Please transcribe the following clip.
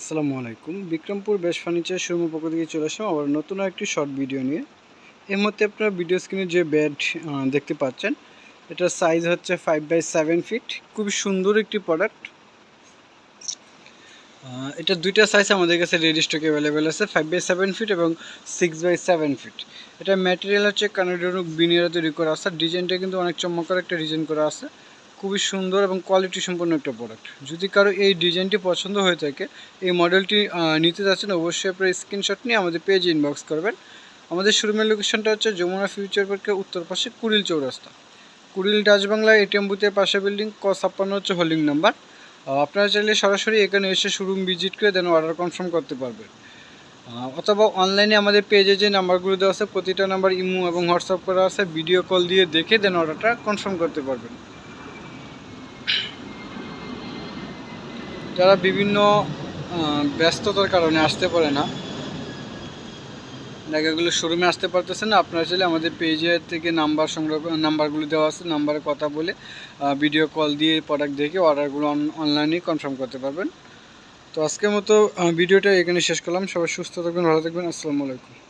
আসসালামু আলাইকুম। বিক্রমপুর বেশ ফার্নিচার শোরুমের পক্ষ থেকে চলে আসলাম আবার নতুন একটি শর্ট ভিডিও নিয়ে। এর মধ্যে আপনারা ভিডিও স্ক্রিনে যে বেড দেখতে পাচ্ছেন, এটার সাইজ হচ্ছে ফাইভ বাই সেভেন ফিট খুবই সুন্দর একটি প্রোডাক্ট এটা দুইটা সাইজ আমাদের কাছে রেডি স্টক অ্যাভেলেবেল আছে ফাইভ বাই সেভেন ফিট এবং সিক্স বাই সেভেন ফিট এটা ম্যাটেরিয়াল হচ্ছে কানাডিয়ান বিনিয়ারা তৈরি করা আছে। ডিজাইনটা কিন্তু অনেক চমৎকার একটা ডিজাইন করা আছে। খুবই সুন্দর এবং কোয়ালিটি সম্পন্ন একটা প্রোডাক্ট যদি কারও এই ডিজাইনটি পছন্দ হয়ে থাকে, এই মডেলটি নিতে যাচ্ছেন, অবশ্যই আপনার স্ক্রিনশট নিয়ে আমাদের পেজে ইনবক্স করবেন। আমাদের শোরুমের লোকেশনটা হচ্ছে যমুনা ফিউচার পার্কের উত্তর পাশে কুড়িল চৌরাস্তা। কুড়িল ডাচবাংলা এটিএম বুথের পাশে বিল্ডিং ক ছাপ্পান্ন হচ্ছে হোল্ডিং নাম্বার আপনারা চাইলে সরাসরি এখানে এসে শোরুম ভিজিট করে দেন অর্ডার কনফার্ম করতে পারবেন। অথবা অনলাইনে আমাদের পেজে যে নাম্বারগুলো দেওয়া আছে, প্রতিটা নাম্বার ইমো এবং হোয়াটসঅ্যাপ করা আছে ভিডিও কল দিয়ে দেখে দেন অর্ডারটা কনফার্ম করতে পারবেন। যারা বিভিন্ন ব্যস্ততার কারণে আসতে পারে না। জায়গাগুলো শোরুমে আসতে পারতেছে না। আপনারা চাইলে আমাদের পেজে থেকে নাম্বার সংগ্রহ নাম্বারগুলো দেওয়া আছে নাম্বারে কথা বলে ভিডিও কল দিয়ে প্রোডাক্ট দেখে অর্ডারগুলো অনলাইনে কনফার্ম করতে পারবেন। তো আজকের মতো ভিডিওটা এখানে শেষ করলাম। সবাই সুস্থ থাকবেন, ভালো থাকবেন। আসসালামু আলাইকুম।